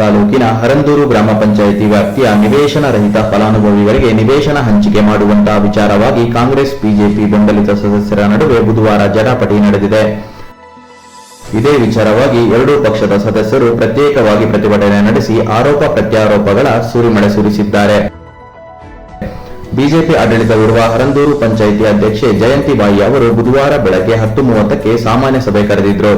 ತಾಲೂಕಿನ ಹರಂದೂರು ಗ್ರಾಮ ಪಂಚಾಯಿತಿ ವ್ಯಾಪ್ತಿಯ ನಿವೇಶನ ರಹಿತ ಫಲಾನುಭವಿಗಳಿಗೆ ನಿವೇಶನ ಹಂಚಿಕೆ ಮಾಡುವಂತಹ ವಿಚಾರವಾಗಿ ಕಾಂಗ್ರೆಸ್, ಬಿಜೆಪಿ ಬೆಂಬಲಿತ ಸದಸ್ಯರ ನಡುವೆ ಬುಧವಾರ ಜಟಾಪಟಿ ನಡೆದಿದೆ. ಇದೇ ವಿಚಾರವಾಗಿ ಎರಡೂ ಪಕ್ಷದ ಸದಸ್ಯರು ಪ್ರತ್ಯೇಕವಾಗಿ ಪ್ರತಿಭಟನೆ ನಡೆಸಿ ಆರೋಪ ಪ್ರತ್ಯಾರೋಪಗಳ ಸುರಿಮಳೆ ಸುರಿಸಿದ್ದಾರೆ. ಬಿಜೆಪಿ ಆಡಳಿತವಿರುವ ಹರಂದೂರು ಪಂಚಾಯಿತಿ ಅಧ್ಯಕ್ಷೆ ಜಯಂತಿಬಾಯಿ ಅವರು ಬುಧವಾರ ಬೆಳಗ್ಗೆ ಹತ್ತು ಮೂವತ್ತಕ್ಕೆ ಸಾಮಾನ್ಯ ಸಭೆ ಕರೆದಿದ್ರು.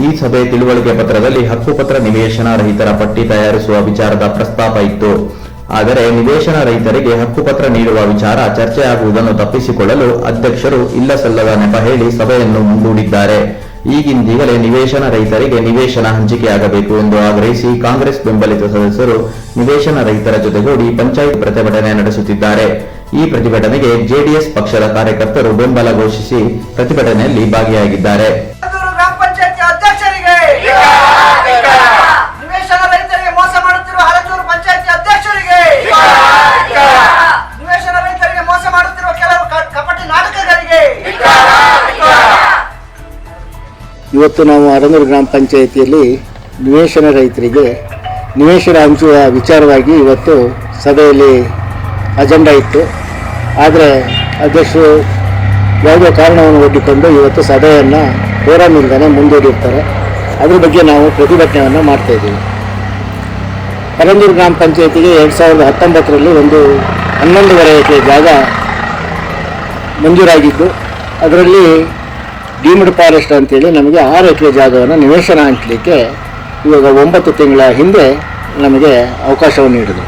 ಈ ಸಭೆ ತಿಳುವಳಿಕೆ ಪತ್ರದಲ್ಲಿ ಹಕ್ಕುಪತ್ರ ನಿವೇಶನ ರಹಿತರ ಪಟ್ಟಿ ತಯಾರಿಸುವ ವಿಚಾರದ ಪ್ರಸ್ತಾಪ ಇತ್ತು. ಆದರೆ ನಿವೇಶನ ರಹಿತರಿಗೆ ಹಕ್ಕುಪತ್ರ ನೀಡುವ ವಿಚಾರ ಚರ್ಚೆಯಾಗುವುದನ್ನು ತಪ್ಪಿಸಿಕೊಳ್ಳಲು ಅಧ್ಯಕ್ಷರು ಇಲ್ಲ ಸಲ್ಲದ ನೆಪ ಹೇಳಿ ಸಭೆಯನ್ನು ಮುಂದೂಡಿದ್ದಾರೆ. ಈಗಿಂದೀಗಲೇ ನಿವೇಶನ ರಹಿತರಿಗೆ ನಿವೇಶನ ಹಂಚಿಕೆಯಾಗಬೇಕು ಎಂದು ಆಗ್ರಹಿಸಿ ಕಾಂಗ್ರೆಸ್ ಬೆಂಬಲಿತ ಸದಸ್ಯರು ನಿವೇಶನ ರಹಿತರ ಜೊತೆಗೂಡಿ ಪಂಚಾಯತ್ ಪ್ರತಿಭಟನೆ ನಡೆಸುತ್ತಿದ್ದಾರೆ. ಈ ಪ್ರತಿಭಟನೆಗೆ ಜೆಡಿಎಸ್ ಪಕ್ಷದ ಕಾರ್ಯಕರ್ತರು ಬೆಂಬಲ ಘೋಷಿಸಿ ಪ್ರತಿಭಟನೆಯಲ್ಲಿ ಭಾಗಿಯಾಗಿದ್ದಾರೆ. ಇವತ್ತು ನಾವು ಅರನೂರು ಗ್ರಾಮ ಪಂಚಾಯಿತಿಯಲ್ಲಿ ನಿವೇಶನ ರೈತರಿಗೆ ನಿವೇಶನ ಹಂಚುವ ವಿಚಾರವಾಗಿ ಇವತ್ತು ಸಭೆಯಲ್ಲಿ ಅಜೆಂಡಾ ಇತ್ತು. ಆದರೆ ಅಧ್ಯಕ್ಷರು ಯಾವುದೋ ಕಾರಣವನ್ನು ಒಡ್ಡಿಕೊಂಡು ಇವತ್ತು ಸಭೆಯನ್ನು ಫೋರಮ್ ಇಲ್ದೇ ಮುಂದೂಡಿರ್ತಾರೆ. ಅದ್ರ ಬಗ್ಗೆ ನಾವು ಪ್ರತಿಭಟನೆಯನ್ನು ಮಾಡ್ತಾ ಇದ್ದೀವಿ. ಪರಂದೂರು ಗ್ರಾಮ ಪಂಚಾಯತಿಗೆ ಎರಡು ಸಾವಿರದ ಹತ್ತೊಂಬತ್ತರಲ್ಲಿ ಒಂದು ಹನ್ನೊಂದುವರೆ ಎಕರೆ ಜಾಗ ಮಂಜೂರಾಗಿದ್ದು, ಅದರಲ್ಲಿ ಡೀಮ್ಡ್ ಫಾರೆಸ್ಟ್ ಅಂತೇಳಿ ನಮಗೆ ಆರು ಎಕರೆ ಜಾಗವನ್ನು ನಿವೇಶನ ಹಾಕಲಿಕ್ಕೆ ಇವಾಗ ಒಂಬತ್ತು ತಿಂಗಳ ಹಿಂದೆ ನಮಗೆ ಅವಕಾಶವನ್ನು ನೀಡಿದರು.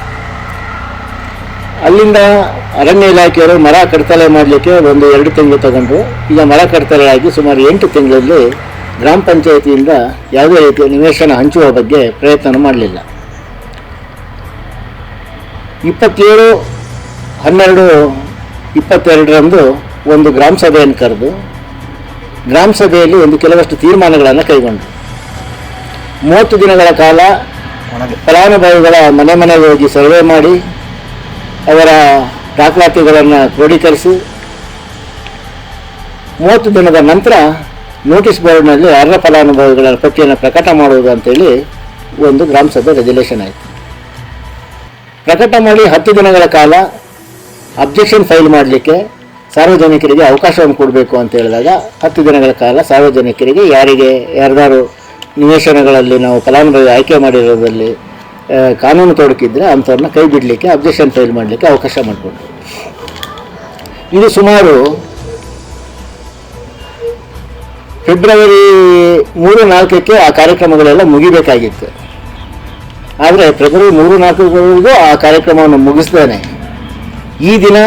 ಅಲ್ಲಿಂದ ಅರಣ್ಯ ಇಲಾಖೆಯವರು ಮರ ಕಡ್ತಲೆ ಮಾಡಲಿಕ್ಕೆ ಒಂದು ಎರಡು ತಿಂಗಳು ತಗೊಂಡ್ರು. ಈಗ ಮರ ಕಡ್ತಲೆ ಆಗಿ ಸುಮಾರು ಎಂಟು ತಿಂಗಳಲ್ಲಿ ಗ್ರಾಮ ಪಂಚಾಯಿತಿಯಿಂದ ಯಾವುದೇ ರೀತಿಯ ನಿವೇಶನ ಹಂಚುವ ಬಗ್ಗೆ ಪ್ರಯತ್ನ ಮಾಡಲಿಲ್ಲ. ಇಪ್ಪತ್ತೇಳು ಹನ್ನೆರಡು ಇಪ್ಪತ್ತೆರಡರಂದು ಒಂದು ಗ್ರಾಮ ಸಭೆಯನ್ನು ಕರೆದು ಗ್ರಾಮ ಸಭೆಯಲ್ಲಿ ಒಂದು ಕೆಲವಷ್ಟು ತೀರ್ಮಾನಗಳನ್ನು ಕೈಗೊಂಡು ಮೂವತ್ತು ದಿನಗಳ ಕಾಲ ಫಲಾನುಭವಿಗಳ ಮನೆ ಮನೆಗೆ ಹೋಗಿ ಸರ್ವೆ ಮಾಡಿ ಅವರ ದಾಖಲಾತಿಗಳನ್ನು ಕ್ರೋಢೀಕರಿಸಿ ಮೂವತ್ತು ದಿನದ ನಂತರ ನೋಟಿಸ್ ಬೋರ್ಡ್ನಲ್ಲಿ ಅರ್ಹ ಫಲಾನುಭವಿಗಳ ಪಟ್ಟಿಯನ್ನು ಪ್ರಕಟ ಮಾಡುವುದು ಅಂತೇಳಿ ಒಂದು ಗ್ರಾಮ ಸಭೆ ರೆಜುಲೇಷನ್ ಆಯಿತು. ಪ್ರಕಟ ಮಾಡಿ ಹತ್ತು ದಿನಗಳ ಕಾಲ ಅಬ್ಜೆಕ್ಷನ್ ಫೈಲ್ ಮಾಡಲಿಕ್ಕೆ ಸಾರ್ವಜನಿಕರಿಗೆ ಅವಕಾಶವನ್ನು ಕೊಡಬೇಕು ಅಂತ ಹೇಳಿದಾಗ ಹತ್ತು ದಿನಗಳ ಕಾಲ ಸಾರ್ವಜನಿಕರಿಗೆ ಯಾರಿಗೆ, ಯಾರ್ದಾರು ನಿವೇಶನಗಳಲ್ಲಿ ನಾವು ಫಲಾನುಭವಿ ಆಯ್ಕೆ ಮಾಡಿರೋದ್ರಲ್ಲಿ ಕಾನೂನು ತೊಡಕಿದ್ರೆ ಅಂಥವ್ರನ್ನ ಕೈ ಬಿಡಲಿಕ್ಕೆ ಅಬ್ಜೆಕ್ಷನ್ ಫೈಲ್ ಮಾಡಲಿಕ್ಕೆ ಅವಕಾಶ ಮಾಡಿಕೊಟ್ರು. ಇದು ಸುಮಾರು ಫೆಬ್ರವರಿ ಮೂರು ನಾಲ್ಕಕ್ಕೆ ಆ ಕಾರ್ಯಕ್ರಮಗಳೆಲ್ಲ ಮುಗಿಬೇಕಾಗಿತ್ತು. ಆದರೆ ಫೆಬ್ರವರಿ ಮೂರು ನಾಲ್ಕುವರೆಗೂ ಆ ಕಾರ್ಯಕ್ರಮವನ್ನು ಮುಗಿಸ್ದೇನೆ. ಈ ದಿನ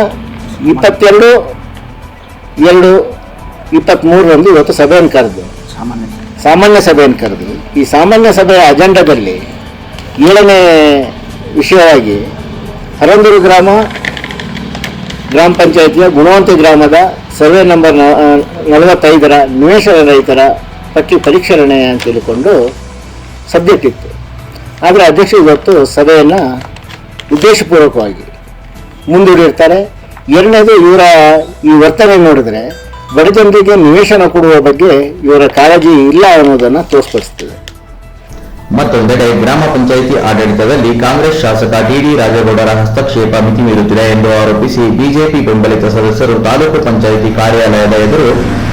ಇಪ್ಪತ್ತೆರಡು ಎರಡು ಇಪ್ಪತ್ತ್ಮೂರರಂದು ಇವತ್ತು ಸಭೆಯನ್ನು ಕರೆದು. ಸಾಮಾನ್ಯ ಸಭೆಯನ್ನು ಕರೆದು. ಈ ಸಾಮಾನ್ಯ ಸಭೆಯ ಅಜೆಂಡಾದಲ್ಲಿ ಏಳನೇ ವಿಷಯವಾಗಿ ಹರಂದೂರು ಗ್ರಾಮ ಗ್ರಾಮ ಪಂಚಾಯಿತಿಯ ಗುಣವಂತ ಗ್ರಾಮದ ಸರ್ವೆ ನಂಬರ್ ನಲವತ್ತೈದರ ನಿವೇಶನ ರೈತರ ಪಟ್ಟಿ ಪರಿಷ್ಕರಣೆ ಅಂತ ಹೇಳಿಕೊಂಡು ಸಬ್ಜೆಕ್ಟ್ ಇತ್ತು ಆದರೆ ಅಧ್ಯಕ್ಷರು ಇವತ್ತು ಸಭೆಯನ್ನು ಉದ್ದೇಶಪೂರ್ವಕವಾಗಿ ಮುಂದೂಡಿರ್ತಾರೆ. ಎರಡನೇದು ಇವರ ಈ ವರ್ತನೆ ನೋಡಿದ್ರೆ ಬಡ ಜನರಿಗೆ ನಿವೇಶನ ಕೊಡುವ ಬಗ್ಗೆ ಇವರ ಕಾಳಜಿ ಇಲ್ಲ ಅನ್ನೋದನ್ನು ತೋರ್ಪಡಿಸ್ತದೆ ಮತ್ತೊಂದೆಡೆ ಗ್ರಾಮ ಪಂಚಾಯಿತಿ ಆಡಳಿತದಲ್ಲಿ ಕಾಂಗ್ರೆಸ್ ಶಾಸಕ ಡಿಡಿ ರಾಜೇಗೌಡರ ಹಸ್ತಕ್ಷೇಪ ಮಿತಿ ಮೀರುತ್ತಿದೆ ಎಂದು ಆರೋಪಿಸಿ ಬಿಜೆಪಿ ಬೆಂಬಲಿತ ಸದಸ್ಯರು ತಾಲೂಕು ಪಂಚಾಯಿತಿ ಕಾರ್ಯಾಲಯದ ಎದುರು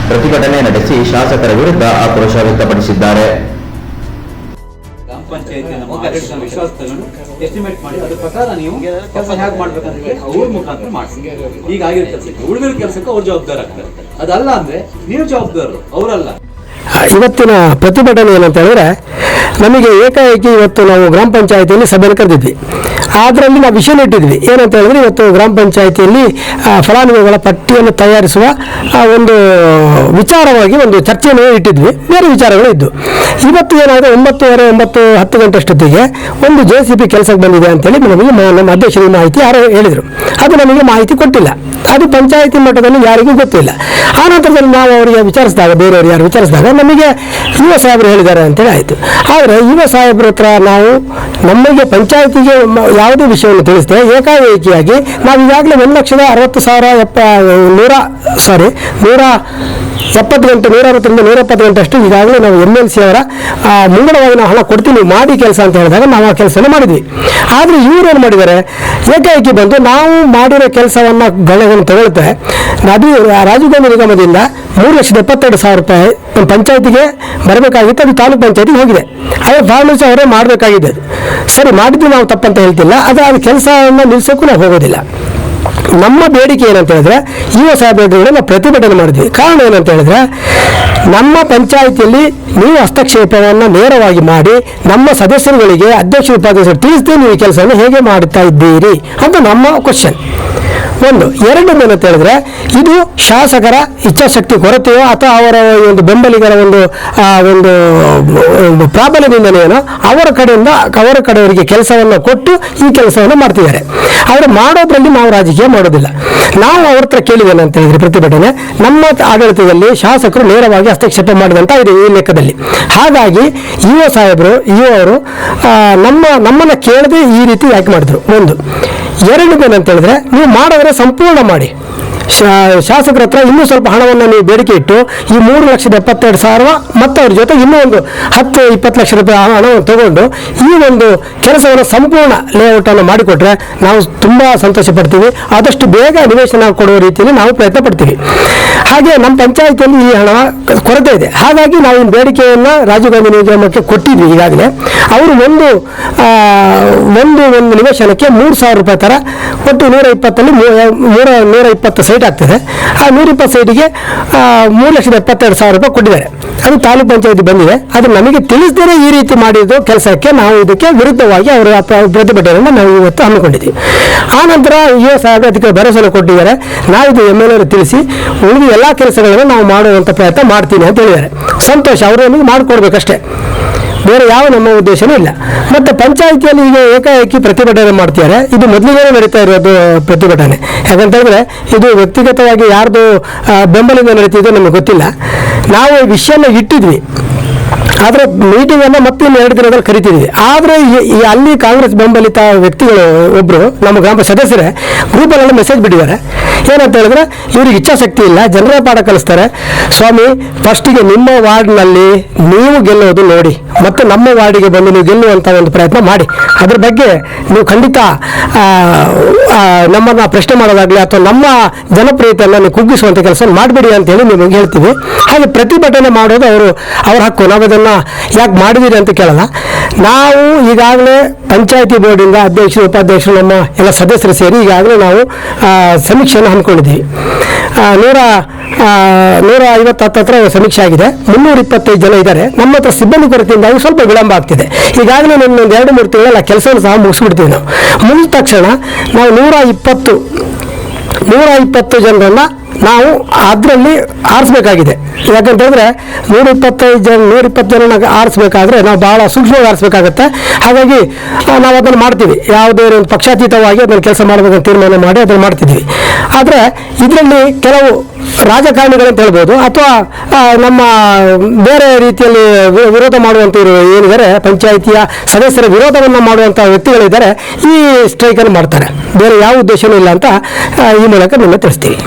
ಪ್ರತಿಭಟನೆ ನಡೆಸಿ ಶಾಸಕರ ವಿರುದ್ಧ ಆಕ್ರೋಶ ವ್ಯಕ್ತಪಡಿಸಿದ್ದಾರೆ. ಗ್ರಾಮ ಎಸ್ಟಿಮೇಟ್ ಮಾಡಿ, ಅದ್ರ ಪ್ರಕಾರ ನೀವು ಕೆಲಸ ಹೇಗೆ ಮಾಡ್ಬೇಕಂತ ಅವ್ರ ಮುಖಾಂತರ ಉಳಿದಿರೋ ಕೆಲಸಕ್ಕೆ ಅವ್ರು ಜವಾಬ್ದಾರ ಆಗ್ತಾರೆ. ಅದಲ್ಲ ಅಂದ್ರೆ ನೀವು ಜವಾಬ್ದಾರರು, ಅವರಲ್ಲ. ಇವತ್ತಿನ ಪ್ರತಿಭಟನೆ ಏನಂತ ಹೇಳಿದ್ರೆ, ನಮಗೆ ಏಕಾಏಕಿ ಇವತ್ತು ನಾವು ಗ್ರಾಮ ಪಂಚಾಯತಿಯಲ್ಲಿ ಸಭೆಯನ್ನು ಕರೆದಿದ್ವಿ. ಅದರಲ್ಲಿ ನಾವು ವಿಷಯ ಇಟ್ಟಿದ್ವಿ. ಏನಂತ ಹೇಳಿದ್ರೆ, ಇವತ್ತು ಗ್ರಾಮ ಪಂಚಾಯತಿಯಲ್ಲಿ ಫಲಾನುಭವಿಗಳ ಪಟ್ಟಿಯನ್ನು ತಯಾರಿಸುವ ಒಂದು ವಿಚಾರವಾಗಿ ಒಂದು ಚರ್ಚೆಯನ್ನು ಇಟ್ಟಿದ್ವಿ. ಬೇರೆ ವಿಚಾರಗಳು ಇದ್ದು. ಇವತ್ತು ಏನಾದರೂ ಒಂಬತ್ತುವರೆ, ಒಂಬತ್ತು, ಹತ್ತು ಗಂಟೆ ಅಷ್ಟೊತ್ತಿಗೆ ಒಂದು ಜೆ ಸಿ ಪಿ ಕೆಲಸಕ್ಕೆ ಬಂದಿದೆ ಅಂತೇಳಿ ನಮಗೆ ನಮ್ಮ ಅಧ್ಯಕ್ಷರಿಗೆ ಮಾಹಿತಿ ಯಾರೋ ಹೇಳಿದರು. ಅದು ನಮಗೆ ಮಾಹಿತಿ ಕೊಟ್ಟಿಲ್ಲ. ಅದು ಪಂಚಾಯಿತಿ ಮಟ್ಟದಲ್ಲಿ ಯಾರಿಗೂ ಗೊತ್ತಿಲ್ಲ. ಆ ನಂತರದಲ್ಲಿ ನಾವು ಅವರಿಗೆ ವಿಚಾರಿಸಿದಾಗ, ಬೇರೆಯವರು ಯಾರು ವಿಚಾರಿಸಿದಾಗ ನಮಗೆ ಯುವ ಸಾಹೇಬರು ಹೇಳಿದ್ದಾರೆ ಅಂತೇಳಿ ಆಯಿತು. ಆದರೆ ಯುವ ಸಾಹೇಬ್ರ ಹತ್ರ ನಾವು ನಮಗೆ ಪಂಚಾಯತಿಗೆ ಯಾವುದೇ ವಿಷಯವನ್ನು ತಿಳಿಸಿದೆ, ಏಕಾಏಕಿಯಾಗಿ ನಾವು ಈಗಾಗಲೇ ಒಂದು ಲಕ್ಷದ ಅರವತ್ತು ಸಾವಿರ ಎಪ್ಪ, ನೂರ ಸಾರಿ ನೂರ ಎಪ್ಪತ್ತು ಗಂಟೆ ನೂರ ಅರವತ್ತರಿಂದ ನೂರ ಎಪ್ಪತ್ತು ಗಂಟೆ ಅಷ್ಟು ಈಗಾಗಲೇ ನಾವು ಎಂ ಎಲ್ ಸಿ ಅವರ ಮುಂಗಡವಾಗಿ ನಾವು ಹಣ ಕೊಡ್ತೀವಿ ಮಾಡಿ ಕೆಲಸ ಅಂತ ಹೇಳಿದಾಗ ನಾವು ಆ ಕೆಲಸನ ಮಾಡಿದ್ವಿ. ಆದರೆ ಇವರು ಏನು ಮಾಡಿದ್ದಾರೆ? ಏಕಾಏಕಿ ಬಂದು ನಾವು ಮಾಡಿರೋ ಕೆಲಸವನ್ನು ಗಣಗಳನ್ನು ತಗೊಳ್ತೇವೆ ನದಿ ರಾಜೀವ್ ಗಾಂಧಿ ನಿಗಮದಿಂದ ಮೂರು ಲಕ್ಷದ ಎಪ್ಪತ್ತೆರಡು ಸಾವಿರ ರೂಪಾಯಿ ನಮ್ಮ ಪಂಚಾಯತಿಗೆ ಬರಬೇಕಾಗಿತ್ತು, ಅದು ತಾಲೂಕು ಪಂಚಾಯತಿಗೆ ಹೋಗಿದೆ. ಅದೇ ಫಾರ್ಮರ್ಸ್ ಅವರೇ ಮಾಡಬೇಕಾಗಿದೆ ಸರಿ, ಮಾಡಿದ್ದು ನಾವು ತಪ್ಪಂತ ಹೇಳ್ತಿಲ್ಲ, ಆದರೆ ಅದು ಕೆಲಸವನ್ನು ನಿಲ್ಲಿಸೋಕ್ಕೂ ನಾವು ಹೋಗೋದಿಲ್ಲ. ನಮ್ಮ ಬೇಡಿಕೆ ಏನಂತ ಹೇಳಿದ್ರೆ, ಯುವ ಸಾಹೇಬರುಗಳನ್ನ ನಾವು ಪ್ರತಿಭಟನೆ ಮಾಡಿದ್ವಿ. ಕಾರಣ ಏನಂತ ಹೇಳಿದ್ರೆ, ನಮ್ಮ ಪಂಚಾಯಿತಿಯಲ್ಲಿ ನೀವು ಹಸ್ತಕ್ಷೇಪವನ್ನು ನೇರವಾಗಿ ಮಾಡಿ, ನಮ್ಮ ಸದಸ್ಯರುಗಳಿಗೆ ಅಧ್ಯಕ್ಷ ಉಪಾಧ್ಯಕ್ಷರು ತಿಳಿಸದೆ ನೀವು ಈ ಕೆಲಸವನ್ನು ಹೇಗೆ ಮಾಡುತ್ತಾ ಇದ್ದೀರಿ ಅಂತ ನಮ್ಮ ಕ್ವಶನ್ ಒಂದು. ಎರಡು ಅಂತ ಹೇಳಿದ್ರೆ, ಇದು ಶಾಸಕರ ಇಚ್ಛಾಶಕ್ತಿ ಕೊರತೆಯೋ ಅಥವಾ ಅವರ ಒಂದು ಬೆಂಬಲಿಗರ ಒಂದು ಒಂದು ಪ್ರಾಬಲ್ಯದಿಂದನೇನೋ ಅವರ ಕಡೆಯಿಂದ ಅವರ ಕಡೆಯವರಿಗೆ ಕೆಲಸವನ್ನು ಕೊಟ್ಟು ಈ ಕೆಲಸವನ್ನು ಮಾಡ್ತಿದ್ದಾರೆ. ಅವರು ಮಾಡೋದ್ರಲ್ಲಿ ನಾವು ರಾಜಕೀಯ ಮಾಡೋದಿಲ್ಲ. ನಾವು ಅವ್ರ ಹತ್ರ ಕೇಳಿದ್ದೇನೆ ಹೇಳಿದ್ರೆ ಪ್ರತಿಭಟನೆ, ನಮ್ಮ ಆಡಳಿತದಲ್ಲಿ ಶಾಸಕರು ನೇರವಾಗಿ ಹಸ್ತಕ್ಷೇಪ ಮಾಡಿದಂತ ಇದೆ ಈ ಲೆಕ್ಕದಲ್ಲಿ. ಹಾಗಾಗಿ ಇಒ ಸಾಹೇಬರು ಇಒ ಅವರು ನಮ್ಮ, ನಮ್ಮನ್ನ ಕೇಳದೆ ಈ ರೀತಿ ಯಾಕೆ ಮಾಡಿದ್ರು? ಒಂದು ಎರಡನೇದು ಅಂತ ಹೇಳಿದ್ರೆ ನೀವು ಮಾಡಿದ್ರೆ ಸಂಪೂರ್ಣ ಮಾಡಿ. ಶಾಸಕರ ಹತ್ರ ಇನ್ನೂ ಸ್ವಲ್ಪ ಹಣವನ್ನು ನೀವು ಬೇಡಿಕೆ ಇಟ್ಟು ಈ ಮೂರು ಲಕ್ಷದ ಎಪ್ಪತ್ತೆರಡು ಸಾವಿರ ಮತ್ತು ಅವ್ರ ಜೊತೆ ಇನ್ನೂ ಒಂದು ಹತ್ತು, ಇಪ್ಪತ್ತು ಲಕ್ಷ ರೂಪಾಯಿ ಹಣವನ್ನು ತಗೊಂಡು ಈ ಒಂದು ಕೆಲಸವನ್ನು ಸಂಪೂರ್ಣ ಲೇಔಟನ್ನು ಮಾಡಿಕೊಟ್ರೆ ನಾವು ತುಂಬ ಸಂತೋಷ ಪಡ್ತೀವಿ ಆದಷ್ಟು ಬೇಗ ನಿವೇಶನ ಕೊಡುವ ರೀತಿಯಲ್ಲಿ ನಾವು ಪ್ರಯತ್ನ ಪಡ್ತೀವಿ. ಹಾಗೆ ನಮ್ಮ ಪಂಚಾಯತಿಯಲ್ಲಿ ಈ ಹಣ ಕೊರತೆ ಇದೆ. ಹಾಗಾಗಿ ನಾವು ಈ ಬೇಡಿಕೆಯನ್ನು ರಾಜೀವ್ ಗಾಂಧಿ ನಿಗಮಕ್ಕೆ ಕೊಟ್ಟಿದ್ವಿ ಈಗಾಗಲೇ. ಅವರು ಒಂದು ಒಂದು ಒಂದು ನಿವೇಶನಕ್ಕೆ ಮೂರು ಸಾವಿರ ರೂಪಾಯಿ ಥರ ಒಟ್ಟು ನೂರ ಇಪ್ಪತ್ತಲ್ಲಿ ನೂರ ನೂರ ಇಪ್ಪತ್ತು ಸೈಟ್ ಆಗ್ತದೆ. ಆ ನೂರ ಇಪ್ಪತ್ತು ಸೈಟಿಗೆ ಮೂರು ಲಕ್ಷದ ಎಪ್ಪತ್ತೆರಡು ಸಾವಿರ ರೂಪಾಯಿ ಕೊಟ್ಟಿದ್ದಾರೆ. ಅದು ತಾಲೂಕು ಪಂಚಾಯತಿ ಬಂದಿದೆ. ಅದು ನಮಗೆ ತಿಳಿಸದೇ ಈ ರೀತಿ ಮಾಡಿದ್ದು ಕೆಲಸಕ್ಕೆ ನಾವು ಇದಕ್ಕೆ ವಿರುದ್ಧವಾಗಿ ಅವರ ಪ್ರ- ಪ್ರತಿಭಟನೆಯನ್ನು ನಾವು ಇವತ್ತು ಹಮ್ಮಿಕೊಂಡಿದ್ದೀವಿ. ಆ ನಂತರ ಯುವ ಸಾಹೇಬ್ ಅದಕ್ಕೆ ಭರವಸೆ ಕೊಟ್ಟಿದ್ದಾರೆ. ನಾವು ಇದು ಎಂ ಎಲ್ ಎ ತಿಳಿಸಿ, ಉಳಿದ ಎಲ್ಲ ಕೆಲಸಗಳನ್ನು ನಾವು ಮಾಡುವಂಥ ಪ್ರಯತ್ನ ಮಾಡ್ತೀನಿ ಅಂತ ಹೇಳಿದ್ದಾರೆ. ಸಂತೋಷ, ಅವರು ನಮಗೆ ಮಾಡಿಕೊಡ್ಬೇಕಷ್ಟೇ. ಬೇರೆ ಯಾವ ನಮ್ಮ ಉದ್ದೇಶವೂ ಇಲ್ಲ. ಮತ್ತು ಪಂಚಾಯಿತಿಯಲ್ಲಿ ಈಗ ಏಕಾಏಕಿ ಪ್ರತಿಭಟನೆ ಮಾಡ್ತಿದ್ದಾರೆ. ಇದು ಮೊದಲಿಗೆ ನಡೀತಾ ಇರೋದು ಪ್ರತಿಭಟನೆ. ಯಾಕಂತ ಹೇಳಿದ್ರೆ ಇದು ವ್ಯಕ್ತಿಗತವಾಗಿ ಯಾರ್ದು ಬೆಂಬಲಿಂದ ನಡೀತಿದೆ ನಮಗೆ ಗೊತ್ತಿಲ್ಲ. ನಾವು ಈ ವಿಷಯನ ಇಟ್ಟಿದ್ವಿ. ಆದರೆ ಮೀಟಿಂಗನ್ನು ಮತ್ತೆ ಇನ್ನು ಎರಡು ದಿನದಲ್ಲಿ ಕರಿತಿದ್ವಿ. ಆದರೆ ಅಲ್ಲಿ ಕಾಂಗ್ರೆಸ್ ಬೆಂಬಲಿತ ವ್ಯಕ್ತಿಗಳು ಒಬ್ಬರು ನಮ್ಮ ಗ್ರಾಮ ಸದಸ್ಯರೇ ಗ್ರೂಪಲ್ಲೆಲ್ಲ ಮೆಸೇಜ್ ಬಿಟ್ಟಿದ್ದಾರೆ. ಏನಂತ ಹೇಳಿದ್ರೆ, ಇವ್ರಿಗೆ ಇಚ್ಛಾಶಕ್ತಿ ಇಲ್ಲ, ಜನರ ಪಾಠ ಕಲಿಸ್ತಾರೆ. ಸ್ವಾಮಿ ಫಸ್ಟಿಗೆ ನಿಮ್ಮ ವಾರ್ಡ್ನಲ್ಲಿ ನೀವು ಗೆಲ್ಲೋದು ನೋಡಿ, ಮತ್ತು ನಮ್ಮ ವಾರ್ಡಿಗೆ ಬಂದು ನೀವು ಗೆಲ್ಲುವಂಥ ಒಂದು ಪ್ರಯತ್ನ ಮಾಡಿ. ಅದ್ರ ಬಗ್ಗೆ ನೀವು ಖಂಡಿತ ನಮ್ಮನ್ನ ಪ್ರಶ್ನೆ ಮಾಡೋದಾಗ್ಲಿ ಅಥವಾ ನಮ್ಮ ಜನಪ್ರಿಯತೆಯನ್ನು ನೀವು ಕುಗ್ಗಿಸುವಂಥ ಕೆಲಸ ಮಾಡಬೇಡಿ ಅಂತೇಳಿ ನಿಮಗೆ ಹೇಳ್ತೀವಿ. ಹಾಗೆ ಪ್ರತಿಭಟನೆ ಮಾಡೋದು ಅವರು, ಅವ್ರ ಹಕ್ಕು. ನಾವು ಅದನ್ನು ಯಾಕೆ ಮಾಡಿದ್ದೀರಿ ಅಂತ ಕೇಳಲ್ಲ. ನಾವು ಈಗಾಗಲೇ ಪಂಚಾಯತಿ ಬೋರ್ಡಿಂದ ಅಧ್ಯಕ್ಷರು, ಉಪಾಧ್ಯಕ್ಷರು, ನಮ್ಮ ಎಲ್ಲ ಸದಸ್ಯರು ಸೇರಿ ಈಗಾಗಲೇ ನಾವು ಸಮೀಕ್ಷೆಯನ್ನು ಹಮ್ಮಿಕೊಂಡಿದ್ದೀವಿ. ನೂರ ನೂರ ಐವತ್ತು ಹತ್ತತ್ರ ಸಮೀಕ್ಷೆ ಆಗಿದೆ. ಮುನ್ನೂರ ಇಪ್ಪತ್ತೈದು ಜನ ಇದ್ದಾರೆ. ನಮ್ಮ ಹತ್ರ ಸಿಬ್ಬಂದಿ ಕೊರತೆಯಿಂದಾಗಿ ಸ್ವಲ್ಪ ವಿಳಂಬ ಆಗ್ತಿದೆ. ಈಗಾಗಲೇ ಒಂದು ಎರಡು, ಮೂರು ತಿಂಗಳ ಕೆಲಸವನ್ನು ಸಹ ಮುಗಿಸ್ಬಿಡ್ತೀವಿ ನಾವು. ಮುಗಿದ ತಕ್ಷಣ ನಾವು ನೂರ ಇಪ್ಪತ್ತು ನೂರ ಇಪ್ಪತ್ತು ಜನರನ್ನ ನಾವು ಅದರಲ್ಲಿ ಆರಿಸ್ಬೇಕಾಗಿದೆ. ಯಾಕಂತಂದರೆ ನೂರ ಇಪ್ಪತ್ತೈದು ಜನ ನೂರ ಇಪ್ಪತ್ತು ಜನ ಆರಿಸ್ಬೇಕಾದ್ರೆ ನಾವು ಬಹಳ ಸೂಕ್ಷ್ಮವಾಗಿ ಆರಿಸ್ಬೇಕಾಗತ್ತೆ. ಹಾಗಾಗಿ ನಾವು ಅದನ್ನು ಮಾಡ್ತೀವಿ. ಯಾವುದೇ ಒಂದು ಪಕ್ಷಾತೀತವಾಗಿ ಅದನ್ನು ಕೆಲಸ ಮಾಡಬೇಕಂತ ತೀರ್ಮಾನ ಮಾಡಿ ಅದನ್ನು ಮಾಡ್ತಿದ್ವಿ. ಆದರೆ, ಇದರಲ್ಲಿ ಕೆಲವು ರಾಜಕಾರಣಿಗಳಂತ ಹೇಳ್ಬೋದು, ಅಥವಾ ನಮ್ಮ ಬೇರೆ ರೀತಿಯಲ್ಲಿ ವಿರೋಧ ಮಾಡುವಂಥವ್ರು ಏನಿದ್ದಾರೆ, ಪಂಚಾಯಿತಿಯ ಸದಸ್ಯರ ವಿರೋಧವನ್ನು ಮಾಡುವಂಥ ವ್ಯಕ್ತಿಗಳಿದ್ದಾರೆ, ಈ ಸ್ಟ್ರೈಕನ್ನು ಮಾಡ್ತಾರೆ. ಬೇರೆ ಯಾವ ಉದ್ದೇಶವೂ ಇಲ್ಲ ಅಂತ ಈ ಮೂಲಕ ನಿಮಗೆ ತಿಳಿಸ್ತೀವಿ.